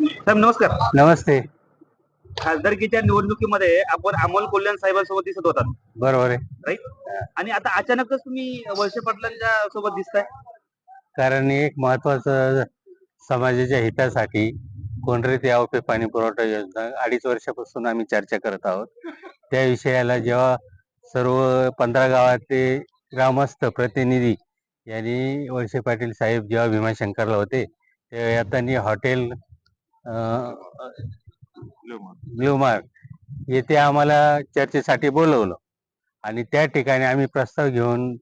साहेब नमस्कार. नमस्ते. खासदारकीच्या निवडणुकीमध्ये आपण अमोल कल्याण साहेबांसोबत दिसत होतात. बरोबर आहे. राईट? आणि आता अचानकच तुम्ही वळसे पाटलांच्या सोबत दिसताय. कारण एक महत्वाचं समाजाच्या हितासाठी कोंढरी ते आवपे पाणी पुरवठा योजना अडीच वर्षापासून आम्ही चर्चा करत आहोत. त्या विषयाला जेव्हा सर्व पंधरा गावातले ग्रामस्थ प्रतिनिधी यांनी वळसे पाटील साहेब जेव्हा भीमाशंकरला होते तेव्हा त्यांनी हॉटेल ब्ल्यू मार्क येथे आम्हाला चर्चेसाठी बोलवलं. आणि त्या ठिकाणी आम्ही प्रस्ताव घेऊन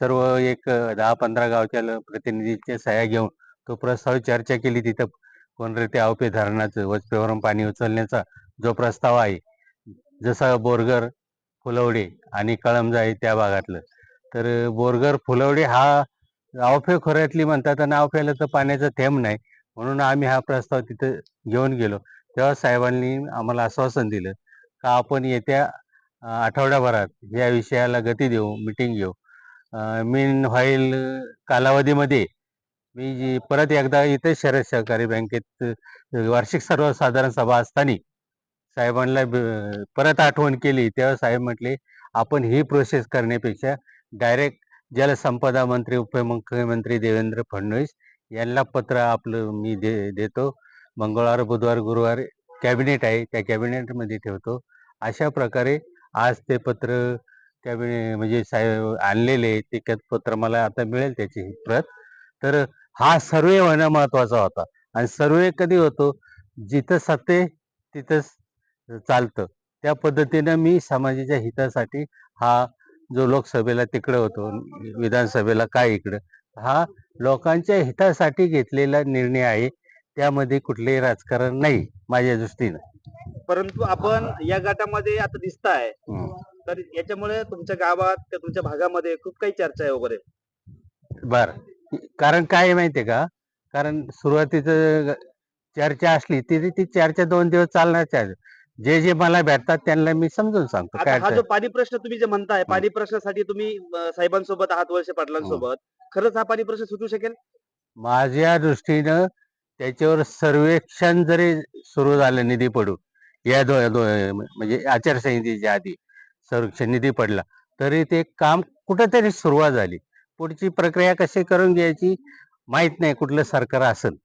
सर्व एक दहा पंधरा गावच्या प्रतिनिधीच्या सह्या घेऊन तो प्रस्ताव चर्चा केली. तिथं कोणरे ते आवपे धरणाचं वचपेवरून पाणी उचलण्याचा जो प्रस्ताव आहे जसा बोरगर फुलवडे आणि कळमजा आहे त्या भागातलं. तर बोरगर फुलवडे हा आवफे खोऱ्यातली म्हणतात आणि आवफ्याला तर पाण्याचा थेंब नाही. म्हणून आम्ही हा प्रस्ताव तिथं घेऊन गेलो. तेव्हा साहेबांनी आम्हाला आश्वासन दिलं का आपण येत्या आठवड्याभरात या विषयाला गती देऊ मिटिंग घेऊ. मीन व्हाईल कालावधीमध्ये मी जी परत एकदा इथे शरद सहकारी बँकेत वार्षिक सर्वसाधारण सभा असताना साहेबांना परत आठवण केली. तेव्हा साहेब म्हटले आपण ही प्रोसेस करण्यापेक्षा डायरेक्ट जलसंपदा मंत्री उपमुख्यमंत्री देवेंद्र फडणवीस यांना पत्र आपलं मी दे देतो. मंगळवार बुधवार गुरुवार कॅबिनेट आहे. त्या कॅबिनेटमध्ये ठेवतो. अशा प्रकारे आज ते पत्र कॅबिनेट म्हणजे साहेब आणलेले ते पत्र मला आता मिळेल त्याची प्रत. तर हा सर्वे होणं महत्त्वाचा होता. आणि सर्वे कधी होतो? जिथं सत्ते तिथंच चालतं. त्या पद्धतीनं मी समाजाच्या हितासाठी हा जो लोकसभेला तिकडं होतो विधानसभेला काय इकडं? हा लोकांच्या हितासाठी घेतलेला निर्णय आहे. त्यामध्ये कुठलेही राजकारण नाही माझ्या दृष्टीनं. परंतु आपण या गटामध्ये आता दिसताय. हम्म. तर याच्यामुळे तुमच्या गावात किंवा तुमच्या भागामध्ये खूप काही चर्चा आहे वगैरे. बर. कारण काय आहे माहितीये का? कारण सुरुवातीचं चर्चा असली तरी ती चर्चा दोन दिवस चालणार चर्चा जे जे मला भेटतात त्यांना मी समजून सांगतो. आता काय हा अडचण जो पाणी प्रश्न तुम्ही जे म्हणताय पाणी प्रश्नासाठी तुम्ही अं, साहेबांसोबत आहात वळसे पाटलांसोबत. खरंच हा पाणी प्रश्न सुटू शकेल? माझ्या दृष्टीनं त्याच्यावर सर्वेक्षण जरी सुरू झालं निधी पडून या दो, दो म्हणजे आचारसंहितेच्या आधी सर्वेक्षण निधी पडला तरी ते काम कुठंतरी सुरुवात झाली. पुढची प्रक्रिया कशी करून घ्यायची माहीत नाही कुठलं सरकार असेल.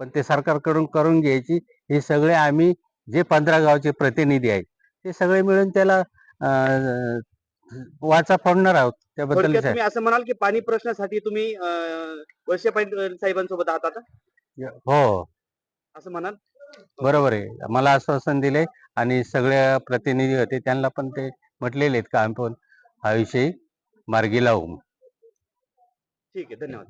पण ते सरकारकडून करून घ्यायची हे सगळे आम्ही जे पंधरा गावचे प्रतिनिधी आहेत ते सगळे मिळून त्याला वाचा फोडणार आहोत त्याबद्दल थोडक्यात तुम्ही असं म्हणाल की पाणी प्रश्नासाठी तुम्ही अं, वळसे पाटील साहेबांसोबत आहात आता हो. असं म्हणाल? बरोबर आहे. मला आश्वासन दिले आणि सगळ्या प्रतिनिधी होते त्यांना पण ते म्हटलेले आहेत का आम्ही पण हा विषय मार्गी लावू. ठीक आहे. धन्यवाद.